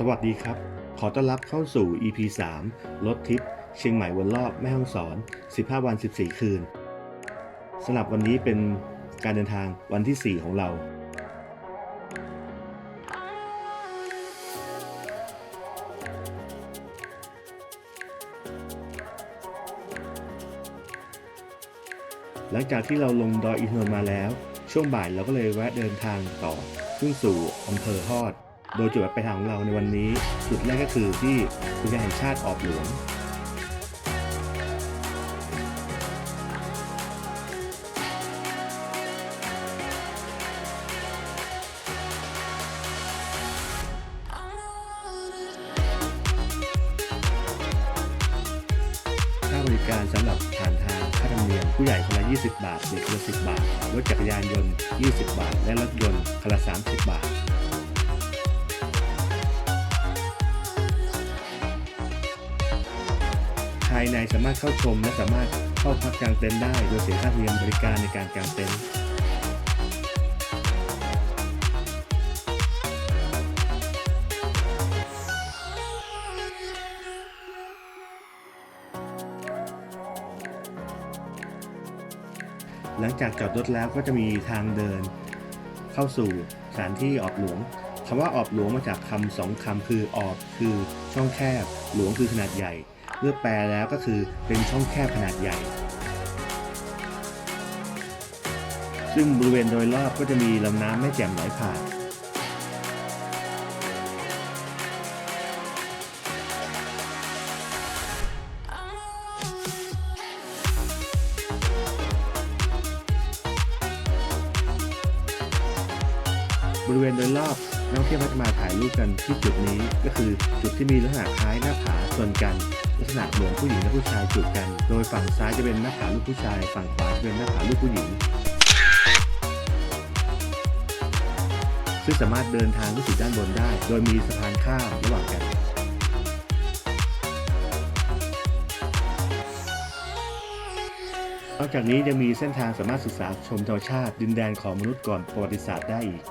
สวัสดีครับ ขอต้อนรับเข้าสู่ EP 3รถทิป เชียงใหม่วนรอบแม่ฮ่องสอน 15 วัน 14 คืนสำหรับวันนี้เป็นการเดินทางวันที่ 4 ของเรา หลังจากที่เราลงดอยอินทนนท์มาแล้ว ช่วงบ่ายเราก็เลยแวะเดินทางต่อขึ้นสู่อำเภอฮอด โดยจุดหมายปลายทางของเราในวันนี้ จุดแรกก็คือที่อุทยานแห่งชาติออบหลวงค่าบริการสำหรับผ่านทางค่าธรรมเนียมผู้ใหญ่คนละ 20 บาท เด็กคนละ 10 บาท รถจักรยานยนต์ 20 บาท และรถยนต์คนละ 30 บาทายในสามารถเข้าชม และสามารถเข้าพักกางเต็นท์ได้โดยเสียค่าธรรมเนียมบริการในการกางเต็นท์หลังจากจอดรถแล้วก็จะมีทางเดิน เข้าสู่สถานที่ออบหลวงคำว่าออบหลวงมาจากคำสองคำคือออบคือช่องแคบ หลวงคือขนาดใหญ่ เมื่อแปลแล้วก็คือเป็นช่องแคบขนาดใหญ่ ซึ่งบริเวณโดยรอบก็จะมีลำน้ำแม่แจ่มไหลผ่านบริเวณโดยรอบนักท่องเที่ยวมักจะมาถ่ายรูปกันที่จุดนี้ก็คือจุดที่มีลักษณะคล้ายหน้าผาชนกัน กษณะเหมือนผู้หญิงและผู้ชายจูบกัน โดยฝั่งซ้ายจะเป็นหน้าผาลูกผู้ชาย ฝั่งขวาจะเป็นหน้าผาลูกผู้หญิง ซึ่งสามารถเดินทางขึ้นสู่ด้านบนได้ โดยมีสะพานข้ามระหว่างกันนอกจากนี้ยังมีเส้นทางสามารถศึกษาชมธรรมชาติ ดินแดนของมนุษย์ก่อนประวัติศาสตร์ได้อีก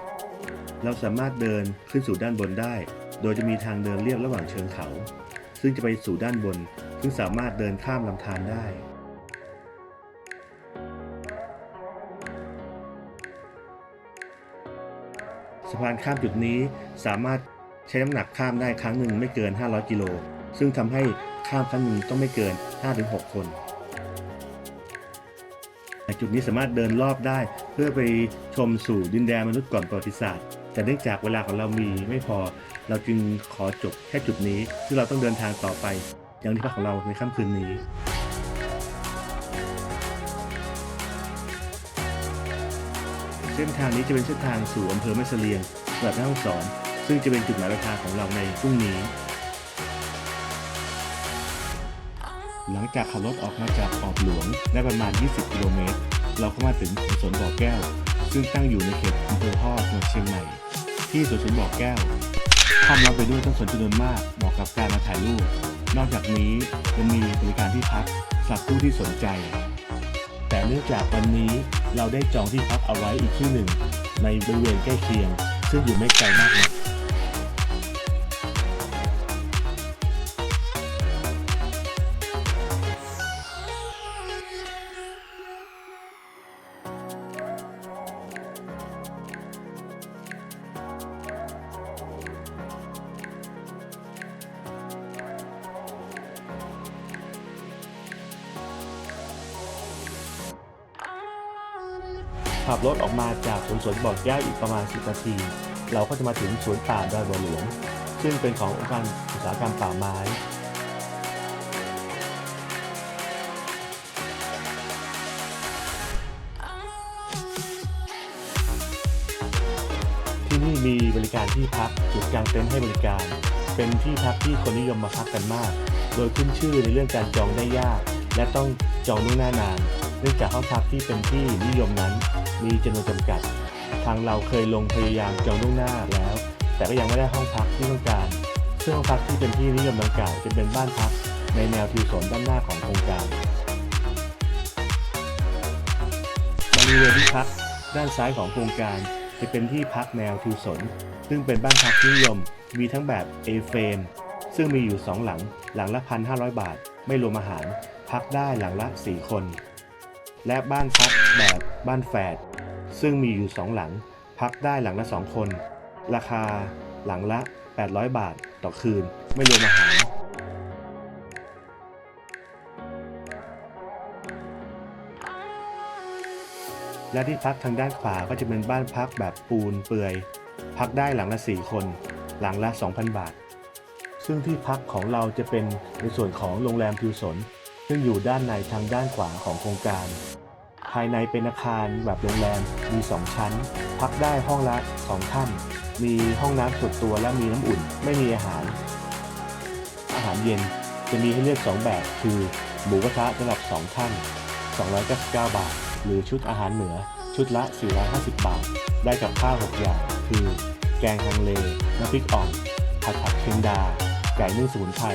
เราสามารถเดินขึ้นสู่ด้านบนได้ โดยจะมีทางเดินเรียบระหว่างเชิงเขา ซึ่งจะไปสู่ด้านบน ซึ่งสามารถเดินข้ามลำธารได้ สะพานข้ามจุดนี้สามารถใช้น้ำหนักข้ามได้ครั้งหนึ่งไม่เกิน 500 กิโล ซึ่งทำให้ข้ามครั้งหนึ่งต้องไม่เกิน 5-6 คนในจุดนี้สามารถเดินรอบได้เพื่อไปชมสู่ดินแดนมนุษย์ก่อนประวัติศาสตร์ แต่เนื่องจากเวลาของเรามีไม่พอ เราจึงขอจบแค่จุดนี้ที่เราต้องเดินทางต่อไปยังที่พักของเราในค่ำคืนนี้เส้นทางนี้จะเป็นเส้นทางสู่อำเภอแม่เสลียงจังหวัดแม่ฮ่องสอน ซึ่งจะเป็นจุดหมายปลายทางของเราในพรุ่งนี้ หลังจากขับรถออกมาจากออบหลวงได้ประมาณ 20 กิโลเมตร เราก็มาถึงสวนบ่อแก้ว ซึ่งตั้งอยู่ในเขตอำเภอพ่อจังหวัดเชียงใหม่ ที่สวนสนบ่อแก้วข้ามล้อมไปด้วยต้นสนจำนวนมากเหมาะกับการมาถ่ายรูป นอกจากนี้ยังมีบริการที่พักสำหรับผู้ที่สนใจ แต่เนื่องจากวันนี้เราได้จองที่พักเอาไว้อีกที่หนึ่ง ในบริเวณใกล้เคียง ซึ่งอยู่ไม่ไกลมากนัก ขับรถออกมาจากสวนสวนบ่อแก้วอีกประมาณ 10 นาที เราก็จะมาถึงสวนป่าดอยบัวหลวง ซึ่งเป็นขององค์การอุตสาหกรรมป่าไม้ที่นี่มีบริการที่พักจุดกางเต็นท์ให้บริการ เป็นที่พักที่คนนิยมมาพักกันมาก โดยขึ้นชื่อในเรื่องการจองได้ยาก และต้อง จองล่วงหน้านาน เนื่องจากห้องพักที่เป็นที่นิยมนั้น มีจำนวนจำกัด ทางเราเคยลงพยายามจองล่วงหน้าแล้ว แต่ก็ยังไม่ได้ห้องพักที่ต้องการ ซึ่งห้องพักที่เป็นที่นิยมดังกล่าวจะเป็นบ้านพักในแนวทิวสนด้านหน้าของโครงการบริเวณที่พักด้านซ้ายของโครงการจะเป็นที่พักแนวทิวสน ซึ่งเป็นบ้านพักที่นิยม มีทั้งแบบ A frame ซึ่งมีอยู่ 2 หลัง หลังละ 1,500 บาท ไม่รวมอาหาร พักได้หลังละ 4 คน และบ้านพักแบบบ้านแฝดซึ่งมีอยู่ 2 หลัง พักได้หลังละ 2 คน ราคาหลังละ 800 บาทต่อคืนไม่รวมอาหารและที่พักทางด้านขวาก็จะเป็นบ้านพักแบบปูนเปื่อย พักได้หลังละ 4 คน หลังละ 2,000 บาท ซึ่งที่พักของเราจะเป็นในส่วนของโรงแรมทิวสน ซึ่งอยู่ด้านในทางด้านขวาของโครงการ ภายในเป็นอาคารแบบโรงแรมมี 2 ชั้น พักได้ห้องละ2ท่าน มีห้องน้ำส่วนตัวและมีน้ำอุ่น ไม่มีอาหาร อาหารเย็นจะมีให้เลือก 2 แบบ คือหมูกระทะสำหรับ 2 ท่าน 299 บาท หรือชุดอาหารเหนือชุดละ 450 บาท ได้กับข้าว 6 อย่าง คือ แกงฮังเล น้ำพริกอ่อง ผัดผักเค็มดา ไก่นึ่งสมุนไพร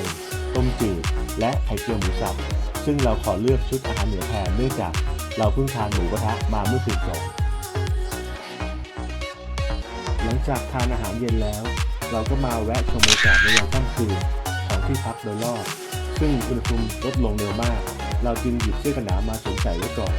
ต้มจืด และไข่เจียวหมูสับ ซึ่งเราขอเลือกชุดอาหารเหนือแทนเนื่องจากเราเพิ่งทานหมูกระทะมาเมื่อคืนก่อนหลังจากทานอาหารเย็นแล้ว เราก็มาแวะชมบรรยากาศในยามค่ำคืนของที่พักโดยรอบ ซึ่งอุณหภูมิลดลงเร็วมาก เราจึงหยิบเสื้อกันหนาวมาสวมใส่ไว้ก่อน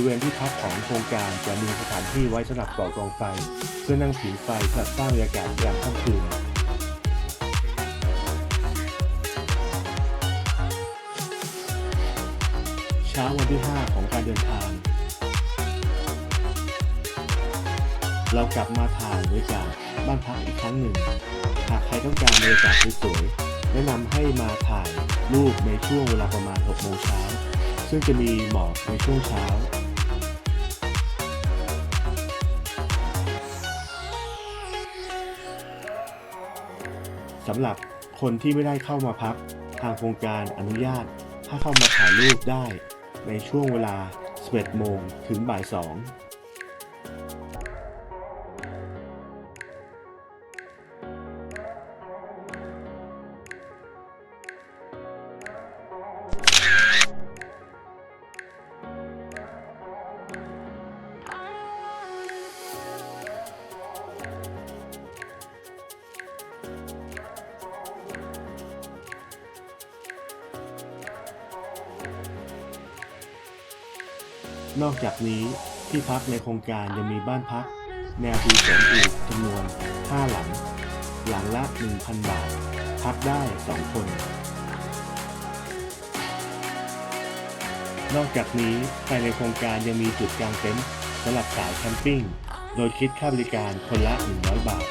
ริเวณที่พักของโครงการจะมีสถานที่ไว้สำหรับก่อกองไฟ เพื่อนั่งผิงไฟสำหรับสร้างบรรยากาศยามค่ำคืนเช้าวันที่ 5 ของการเดินทาง เรากลับมาถ่ายบรรยากาศบ้านพักอีกครั้งหนึ่ง หากใครต้องการบรรยากาศสวยๆแนะนำให้มาถ่ายรูปในช่วงเวลาประมาณ 6 โมงเช้าซึ่งจะมีหมอกในช่วงเช้า สำหรับคนที่ไม่ได้เข้ามาพัก ทางโครงการอนุญาตให้เข้ามาถ่ายรูปได้ในช่วงเวลา11โมงถึงบ่าย2 นี้ที่พักในโครงการยังมีบ้านพัก แนวทิวสนอีกจำนวน 5 หลัง หลังละ 1,000 บาท พักได้ 2 คน นอกจากนี้ภายในโครงการยังมีจุดกางเต็นท์สำหรับสายแคมปิ้ง โดยคิดค่าบริการคนละ 100 บาท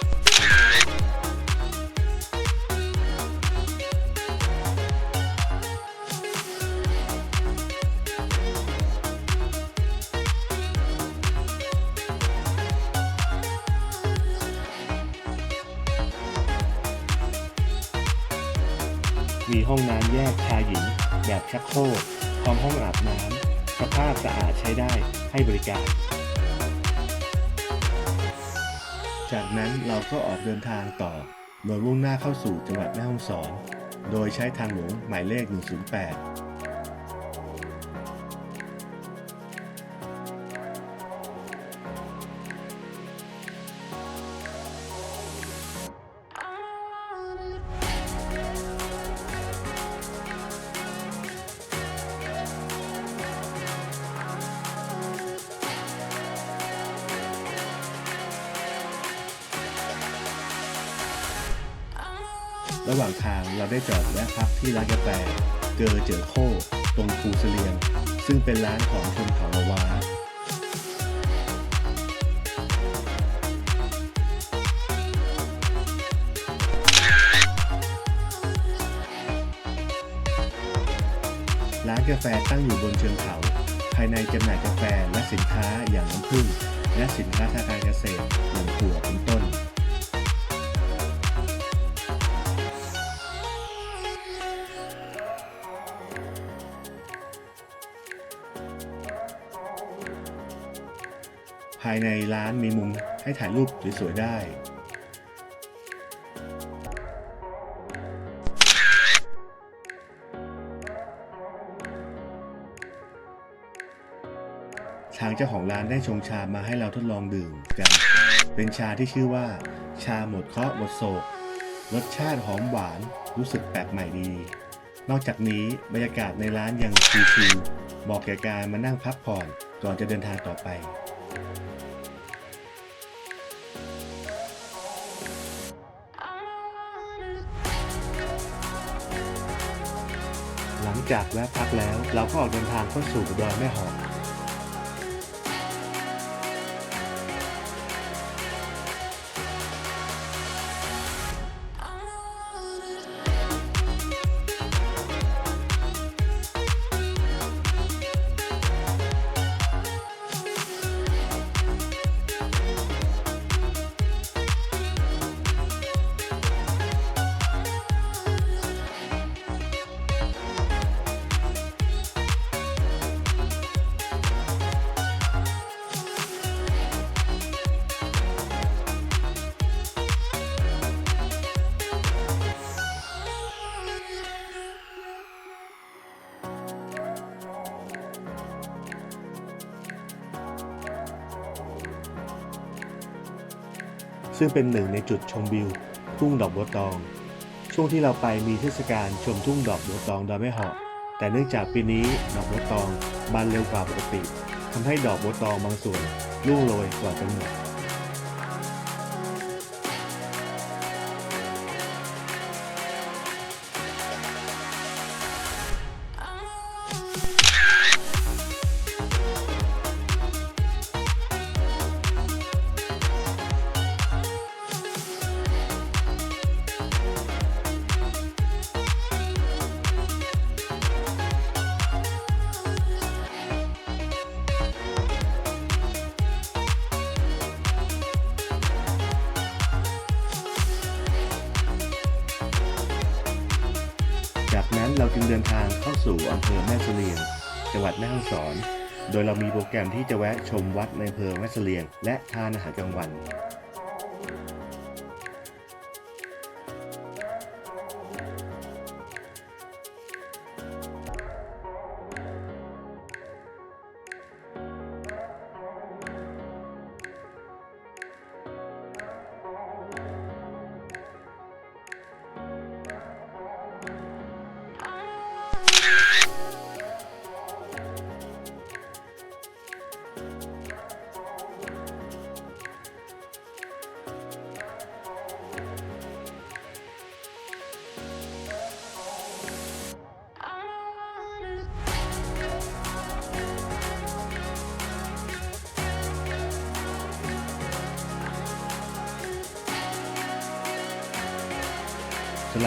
ห้องน้ำแยกชายหญิง แบบชักโครกพร้อมห้องอาบน้ำสภาพสะอาดใช้ได้ให้บริการ จากนั้นเราก็ออกเดินทางต่อโดยมุ่งหน้าเข้าสู่จังหวัดแม่ฮ่องสอน โดยใช้ทางหลวงหมายเลข 108 กาแฟตั้งอยู่บนเชิงเขา ภายในจำหน่ายกาแฟและสินค้าอย่างน้ำผึ้งและสินค้าทางการเกษตรอย่างถั่วเป็นต้น ภายในร้านมีมุมให้ถ่ายรูปสวยๆได้ ทางเจ้าของร้านได้ชงชามาให้เราทดลองดื่มกัน เป็นชาที่ชื่อว่า ชาหมดเคราะห์หมดโศก รสชาติหอมหวานรู้สึกแปลกใหม่ดี นอกจากนี้บรรยากาศในร้านยังชิลๆเหมาะแก่การมานั่งพักผ่อนก่อนจะเดินทางต่อไปหลังจากแวะพักแล้ว เราก็ออกเดินทางเข้าสู่ดอยแม่หอม ซึ่งเป็นหนึ่งในจุดชมวิวทุ่งดอกบัวตอง ช่วงที่เราไปมีเทศกาลชมทุ่งดอกบัวตองดอยแม่เหาะแต่เนื่องจากปีนี้ดอกบัวตองบานเร็วกว่าปกติทำให้ดอกบัวตองบางส่วนร่วงโรยก่อนกำหนด จากนั้นเราจึงเดินทางเข้าสู่อำเภอแม่เสลียง จังหวัดแม่ฮ่องสอน โดยเรามีโปรแกรมที่จะแวะชมวัดในอำเภอแม่เสลียง และทานอาหารกลางวัน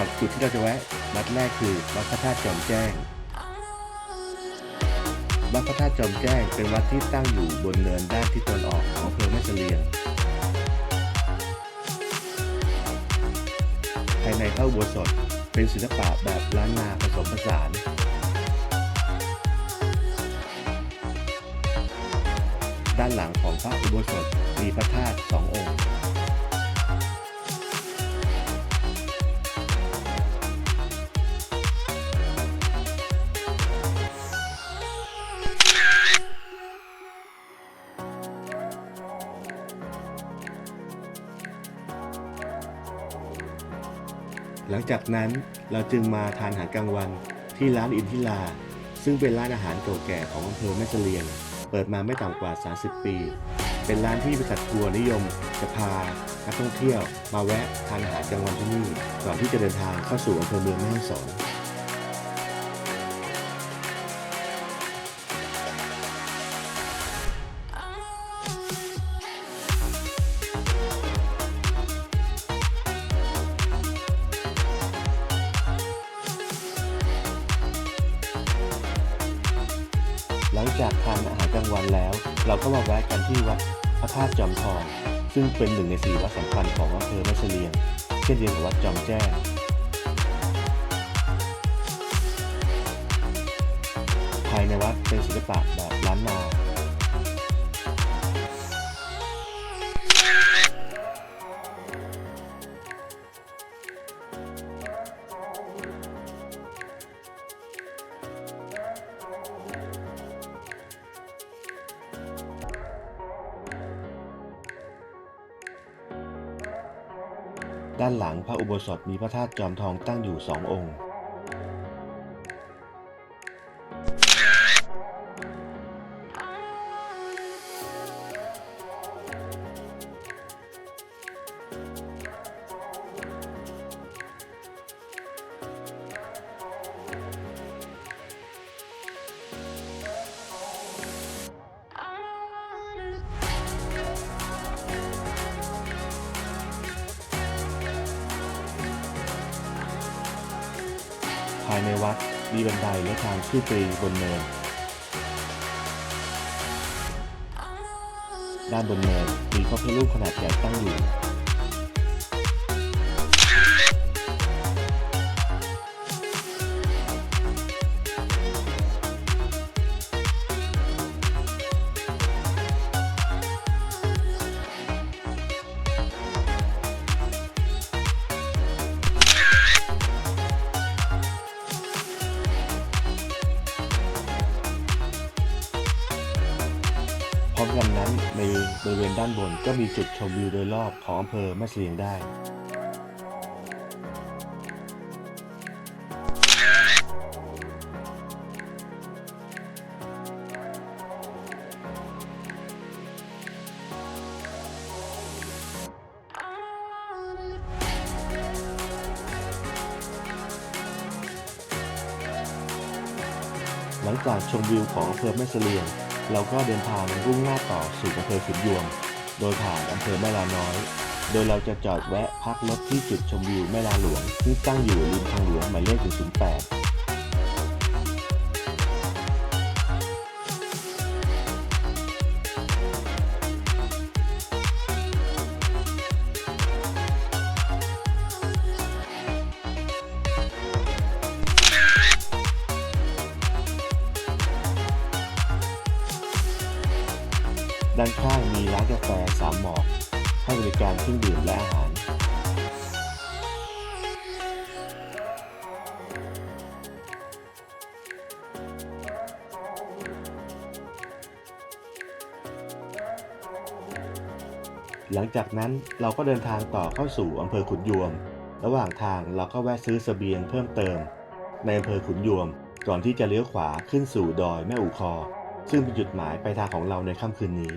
ับจุดที่เราจะแวะวัดแรกคือวัดพระธาตุจอมแจ้ง วัดพระธาตุจอมแจ้งเป็นวัดที่ตั้งอยู่บนเนินด้านทิศตะวันออกของอำเภอแม่เสลียง ภายในพระอุโบสถเป็นศิลปะแบบล้านนาผสมผสานด้านหลังของพระอุโบสถมีพระธาตุสององค์ ลังจากนั้นเราจึงมาทานอาหารกลางวันที่ร้านอินทิลา ซึ่งเป็นร้านอาหารเก่าแก่ของอำเภอแม่เสลียง เปิดมาไม่ต่ำกว่า 30 ปี เป็นร้านที่บริษัททัวร์นิยม จะพานักท่องเที่ยว มาแวะทานอาหารกลางวันที่นี่ก่อนที่จะเดินทางเข้าสู่อำเภอเมืองแม่ฮ่องสอน จากทานอาหารกลางวันแล้ว เราก็มาแวะกันที่วัดพระธาตุจอมทอง ซึ่งเป็นหนึ่งในสี่วัดสำคัญของอำเภอแม่เสลียง เช่นเดียวกับวัดจอมแจ้งภายในวัดเป็นศิลปะแบบล้านนา ด้านหลังพระอุโบสถมีพระธาตุจอมทองตั้งอยู่สององค์ายในวัดมีบันไดและทางขึ้นไปบนเนิน ด้านบนเนินมีพระพุทธรูปขนาดใหญ่ตั้งอยู่ ร้อมกันนั้นในบริเวณด้านบนก็มีจุดชมวิวโดยรอบของอำเภอแม่เสลียงได้หลังจากชมวิวของอำเภอแม่เสลียง เราก็เดินทางรุ่งหน้าต่อสู่อำเภอขุนยวม โดยผ่านอำเภอแม่ลาน้อย โดยเราจะจอดแวะพักรถที่จุดชมวิวแม่ลาหลวงที่ตั้งอยู่ริมทางหลวงหมายเลข108ารเครื่องดื่มและอาหาร หลังจากนั้นเราก็เดินทางต่อเข้าสู่อำเภอขุนยวม ระหว่างทางเราก็แวะซื้อเสบียงเพิ่มเติม ในอำเภอขุนยวม ก่อนที่จะเลี้ยวขวาขึ้นสู่ดอยแม่อู่คอ ซึ่งเป็นจุดหมายปลายทางของเราในค่ำคืนนี้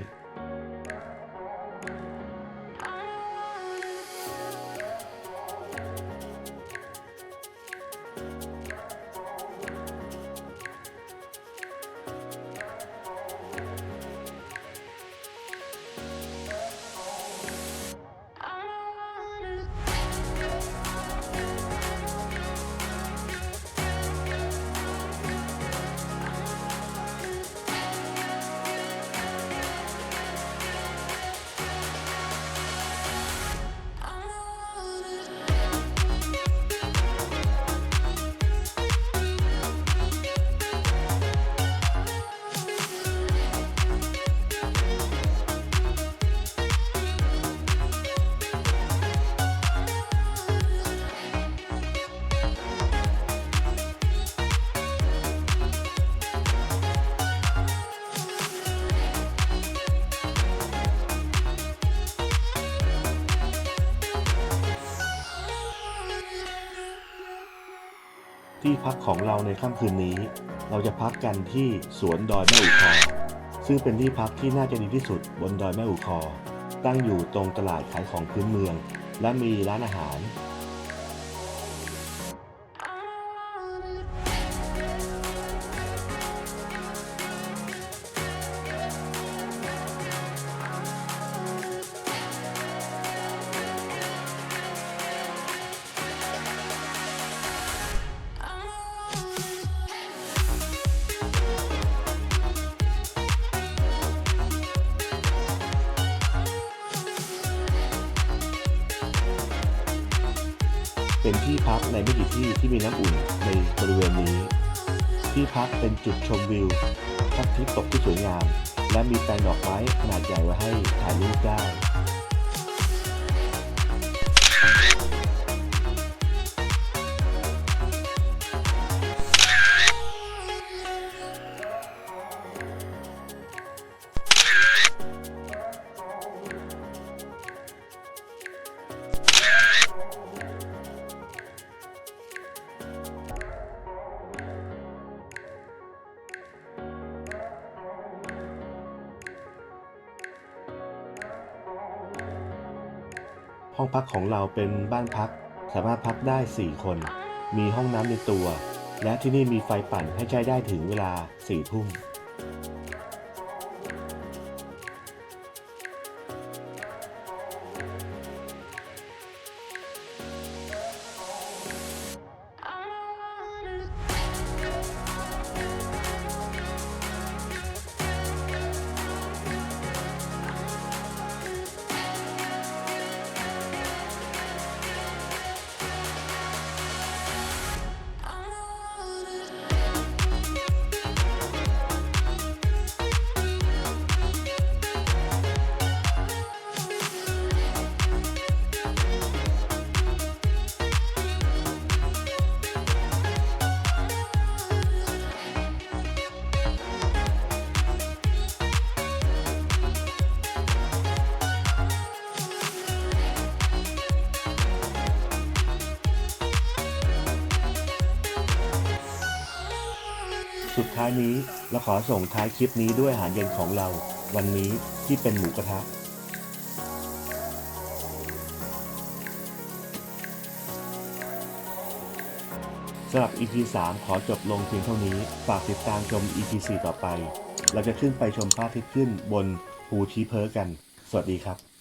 พักของเราในค่ำคืนนี้ เราจะพักกันที่สวนดอยแม่อูคอ ซึ่งเป็นที่พักที่น่าจะดีที่สุดบนดอยแม่อูคอ ตั้งอยู่ตรงตลาดขายของพื้นเมือง และมีร้านอาหาร จุดชมวิวทัพทิพย์ตกที่สวยงาม และมีแปลงดอกไม้ขนาดใหญ่ไว้ให้ถ่ายรูปได้ พักของเราเป็นบ้านพัก สามารถพักได้ 4 คน มีห้องน้ำในตัว และที่นี่มีไฟปั่นให้ใช้ได้ถึงเวลา4ทุ่ม ท้ายนี้เราขอส่งท้ายคลิปนี้ด้วยอาหารเย็นของเรา วันนี้ที่เป็นหมูกระทะสำหรับ EP 3 ขอจบลงเพียงเท่านี้ ฝากติดตามชม EP 4 ต่อไป เราจะขึ้นไปชมพระอาทิตย์ขึ้นบนภูชีเพอกัน สวัสดีครับ